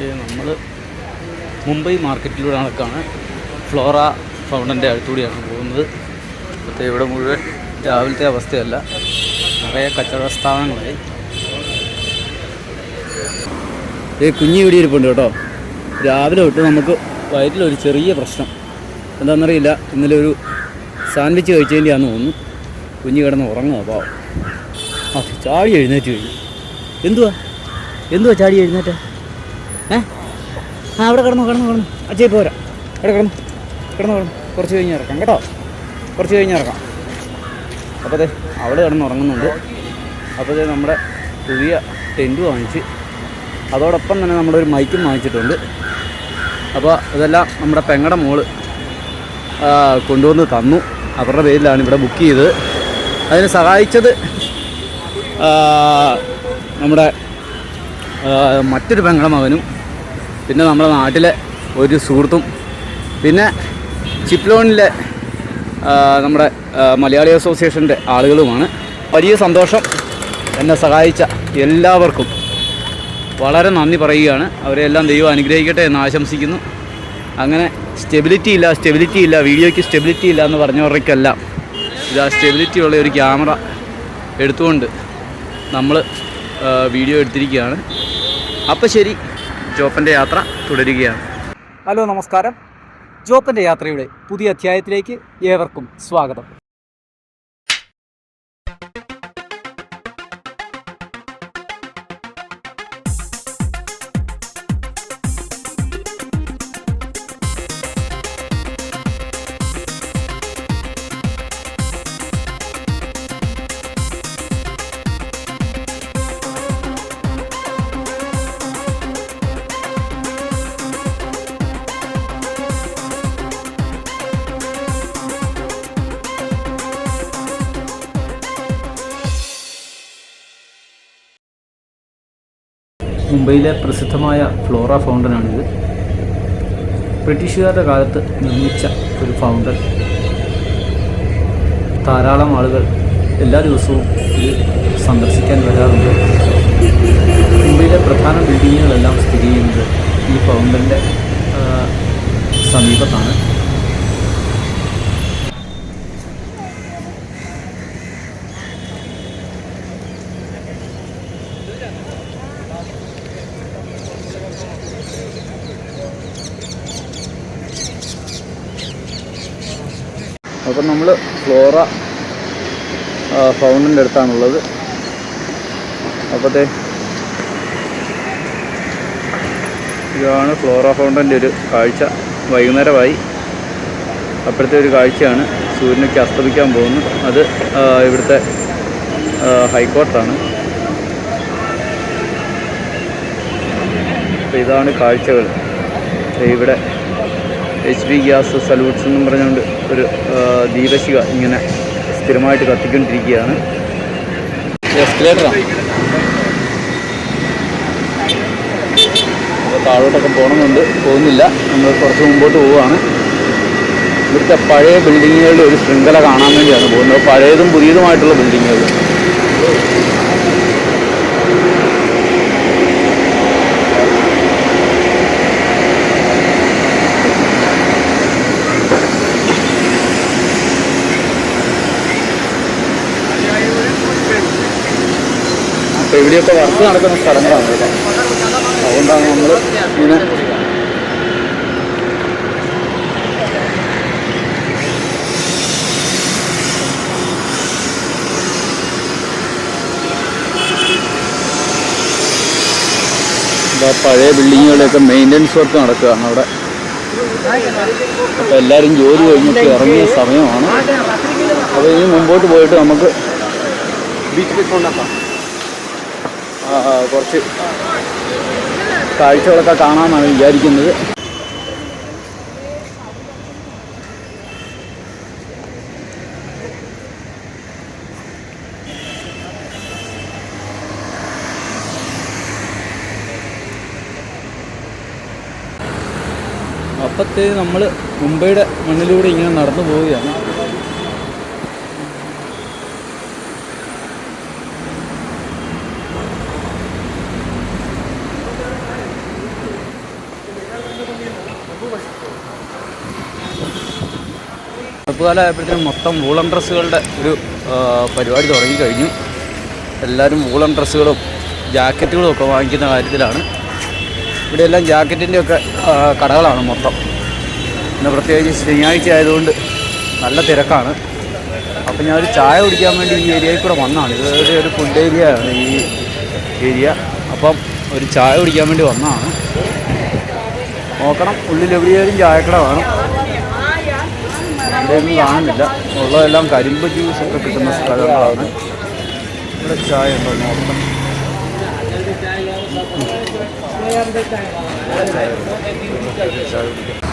നമ്മൾ മുംബൈ മാർക്കറ്റിലൂടെ നടക്കാണ്. ഫ്ലോറ ഫൗണ്ടന്റെ അടുത്തൂടെയാണ് പോകുന്നത്. ഇപ്പോഴത്തെ ഇവിടെ മുഴുവൻ രാവിലത്തെ അവസ്ഥയല്ല. നിറയെ കച്ചവട സ്ഥാപനങ്ങളായി. ഈ കുഞ്ഞി ഇവിടെ ഇരിപ്പുണ്ട് കേട്ടോ. രാവിലെ തൊട്ട് നമുക്ക് വയറ്റിലൊരു ചെറിയ പ്രശ്നം. എന്താണെന്നറിയില്ല. ഇന്നലെ ഒരു സാൻഡ്വിച്ച് കഴിച്ചതിന്റെയാണെന്ന് തോന്നുന്നു. കുഞ്ഞ് കിടന്ന് ഉറങ്ങുക പാവം. ആ ചാടി എഴുന്നേറ്റ് കഴിഞ്ഞു. എന്തുവാ? എന്തുവാ ചാടി എഴുന്നേറ്റ്? ഏ? ആ അവിടെ കിടന്നു കിടന്നു കിടന്നു. അച്ഛേ പോരാ. അവിടെ കിടന്നു. കിടന്നു കിടന്നു. കുറച്ച് കഴിഞ്ഞ് ഇറക്കാം കേട്ടോ. കുറച്ച് കഴിഞ്ഞ് ഇറക്കാം അപ്പോൾ അതെ അവൾ കിടന്ന് ഉറങ്ങുന്നുണ്ട് അപ്പോൾ അതെ നമ്മുടെ പുതിയ ടെന്റ് വാങ്ങിച്ച് അതോടൊപ്പം തന്നെ നമ്മളൊരു മൈക്കും വാങ്ങിച്ചിട്ടുണ്ട്. അപ്പോൾ ഇതെല്ലാം നമ്മുടെ പെങ്ങടെ മോൾ കൊണ്ടുവന്ന് തന്നു. അവരുടെ പേരിലാണ് ഇവിടെ ബുക്ക് ചെയ്തത്. അതിനെ സഹായിച്ചത് നമ്മുടെ മറ്റൊരു പെങ്ങളുടെ മകനും പിന്നെ നമ്മുടെ നാട്ടിലെ ഒരു സുഹൃത്തും പിന്നെ ചിപ്ലോണിലെ നമ്മുടെ ആ, മലയാളി അസോസിയേഷന്റെ ആളുകളുമാണ്. വലിയ സന്തോഷം എന്നെ സഹായിച്ച എല്ലാവർക്കും വളരെ നന്ദി പറയുകയാണ്. അവരെല്ലാം ദൈവം അനുഗ്രഹിക്കട്ടെ എന്ന് ആശംസിക്കുന്നു. അങ്ങനെ സ്റ്റെബിലിറ്റി ഇല്ല സ്റ്റെബിലിറ്റി ഇല്ല വീഡിയോയ്ക്ക് സ്റ്റെബിലിറ്റി ഇല്ല എന്ന് പറഞ്ഞവർക്കെല്ലാം ഇതാ സ്റ്റെബിലിറ്റി ഉള്ള ഒരു ക്യാമറ എടുത്തുകൊണ്ട് നമ്മൾ വീഡിയോ എടുത്തിരിക്കുകയാണ്. അപ്പോൾ ശരി ജോപ്പന്റെ യാത്ര തുടരുകയാണ്. ഹലോ നമസ്കാരം. ജോപ്പന്റെ യാത്രയുടെ പുതിയ അധ്യായത്തിലേക്ക് ഏവർക്കും സ്വാഗതം. മുംബൈയിലെ പ്രസിദ്ധമായ ഫ്ലോറ ഫൗണ്ടനാണിത്. ബ്രിട്ടീഷുകാരുടെ കാലത്ത് നിർമ്മിച്ച ഒരു ഫൗണ്ടൻ. ധാരാളം ആളുകൾ എല്ലാ ദിവസവും ഇത് സന്ദർശിക്കാൻ വരാറുണ്ട്. മുംബൈയിലെ പ്രധാന ബിൽഡിങ്ങുകളെല്ലാം സ്ഥിതി ചെയ്യുന്നത് ഈ ഫൗണ്ടന്റെ സമീപത്താണ്. അപ്പം നമ്മൾ ഫ്ലോറ ഫൗണ്ടിന്റെ അടുത്താണുള്ളത്. അപ്പോഴത്തെ ഇതാണ് ഫ്ലോറ ഫൗണ്ടന്റെ ഒരു കാഴ്ച. വൈകുന്നേരമായി. അപ്പോഴത്തെ ഒരു കാഴ്ചയാണ്. സൂര്യനൊക്കെ അസ്തമിക്കാൻ പോകുന്നു അത് ഇവിടുത്തെ ഹൈക്കോർട്ടാണ്. അപ്പോൾ ഇതാണ് കാഴ്ചകൾ. ഇവിടെ എച്ച് പി ഗ്യാസ് സല്യൂട്ട്സ് എന്നും പറഞ്ഞുകൊണ്ട് ഒരു ദീപശിക ഇങ്ങനെ സ്ഥിരമായിട്ട് കത്തിക്കൊണ്ടിരിക്കുകയാണ്. താഴോട്ടൊക്കെ പോകണമെന്നുണ്ട് പോകുന്നില്ല. നമ്മൾ കുറച്ച് മുമ്പോട്ട് പോവുകയാണ്. ഇവിടുത്തെ പഴയ ബിൽഡിങ്ങുകളുടെ ഒരു ശൃംഖല കാണാൻ വേണ്ടിയാണ് പോകുന്നത്. പഴയതും പുതിയതുമായിട്ടുള്ള ബിൽഡിങ്ങുകൾ ഇവിടെയൊക്കെ വർക്ക് നടക്കുന്ന സ്ഥലങ്ങളാണ് അതുകൊണ്ടാണ് നമ്മൾ ഇങ്ങനെ പഴയ ബിൽഡിങ്ങുകളുടെയൊക്കെ മെയിന്റനൻസ് വർക്ക് നടക്കുകയാണ് അവിടെ. അപ്പോൾ എല്ലാവരും ജോലി കഴിഞ്ഞിട്ട് ഇറങ്ങിയ സമയമാണ്. അപ്പോൾ ഇനി മുമ്പോട്ട് പോയിട്ട് നമുക്ക് ബീച്ചിലേക്ക് ആ, കുറച്ച് കാഴ്ചകളൊക്കെ കാണാമെന്നാണ് വിചാരിക്കുന്നത്. അപ്പത്തെ നമ്മൾ മുംബൈയുടെ മണ്ണിലൂടെ ഇങ്ങനെ നടന്നു പോവുകയാണ്. തണുപ്പ് കാലം ആയപ്പോഴത്തേനും മൊത്തം വൂളൻ ഡ്രസ്സുകളുടെ ഒരു പരിപാടി തുടങ്ങിക്കഴിഞ്ഞു എല്ലാവരും വൂളൻ ഡ്രസ്സുകളും ജാക്കറ്റുകളും ഒക്കെ വാങ്ങിക്കുന്ന കാര്യത്തിലാണ്. ഇവിടെ എല്ലാം ജാക്കറ്റിന്റെയൊക്കെ കടകളാണ് മൊത്തം. പിന്നെ പ്രത്യേകിച്ച് ശനിയാഴ്ച ആയതുകൊണ്ട് നല്ല തിരക്കാണ്. അപ്പം ഞാനൊരു ചായ കുടിക്കാൻ വേണ്ടി ഈ ഏരിയയിൽ കൂടെ വന്നതാണ് ഇത് ഒരു ഫുഡ് ഏരിയ ആണ് ഈ ഏരിയ. അപ്പം ഒരു ചായ കുടിക്കാൻ വേണ്ടി വന്നതാണ് നോക്കണം ഉള്ളിൽ എവിടെയായാലും ചായക്കട വേണം. ഇവിടെയൊന്നും കാണുന്നില്ല. ഉള്ളതെല്ലാം കരിമ്പ് ജ്യൂസ് ഒക്കെ കിട്ടുന്ന സ്ഥലങ്ങളാണ്. ഇവിടെ ചായ ഉണ്ടോ? ചായ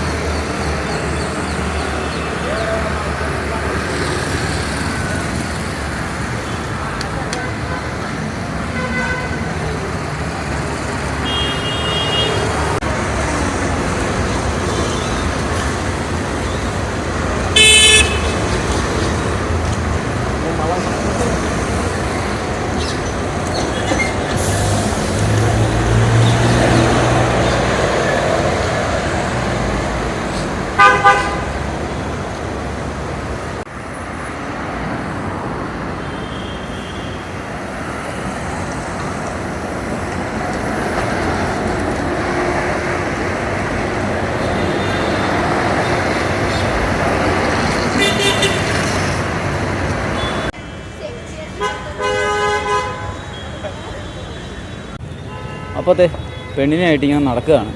അപ്പോഴത്തെ പെണ്ണിനായിട്ട് ഇങ്ങനെ നടക്കുകയാണ്.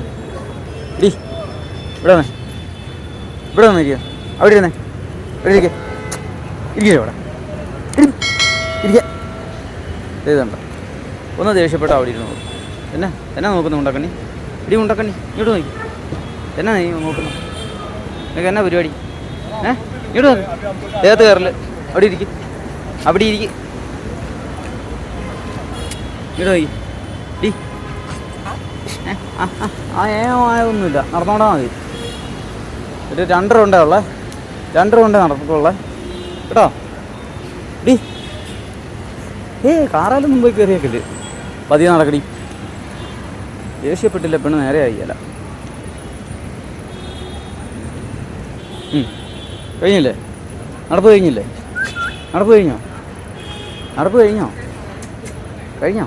ഡി ഇവിടെ വന്നേ. ഇവിടെ വന്നിരിക്കുക അവിടെ ഇരുന്നേ. ഇവിടെ ഇരിക്കുക ഇരിക്കുക ഇവിടെ. ഇരിക്കുക ഒന്ന് ദേഷ്യപ്പെട്ട അവിടെ ഇരുന്നു എന്നാ എന്നാ നോക്കുന്നു ഉണ്ടാക്കണി ഇടി ഉണ്ടാക്കണി ഇങ്ങോട്ട് നോക്കി. എന്നാ നീ നോക്കുന്നു? നിനക്ക് എന്നാ പരിപാടി? ഏ? ഇങ്ങോട്ട് നോക്ക് ദേഹത്ത് കയറൽ. അവിടെ ഇരിക്കും. അവിടെ ഇരിക്കും. ഇങ്ങോട്ട് നോക്കി. ആയൊന്നുമില്ല നടന്നോണ്ടാ മതി. ഒരു രണ്ട് റൗണ്ടേ ഉള്ളേ രണ്ട് റൗണ്ടേ നടന്നിട്ടുള്ളേ കേട്ടോ? ഡി ഏ കാറാലും മുമ്പ് കയറിയേക്കില്ല പതിയെ നടക്കടി. ദേഷ്യപ്പെട്ടില്ല പെണ്ണ് നേരെ ആയില്ല. കഴിഞ്ഞില്ലേ? നടപ്പ് കഴിഞ്ഞില്ലേ? നടപ്പ് കഴിഞ്ഞോ? നടപ്പ് കഴിഞ്ഞോ? കഴിഞ്ഞോ?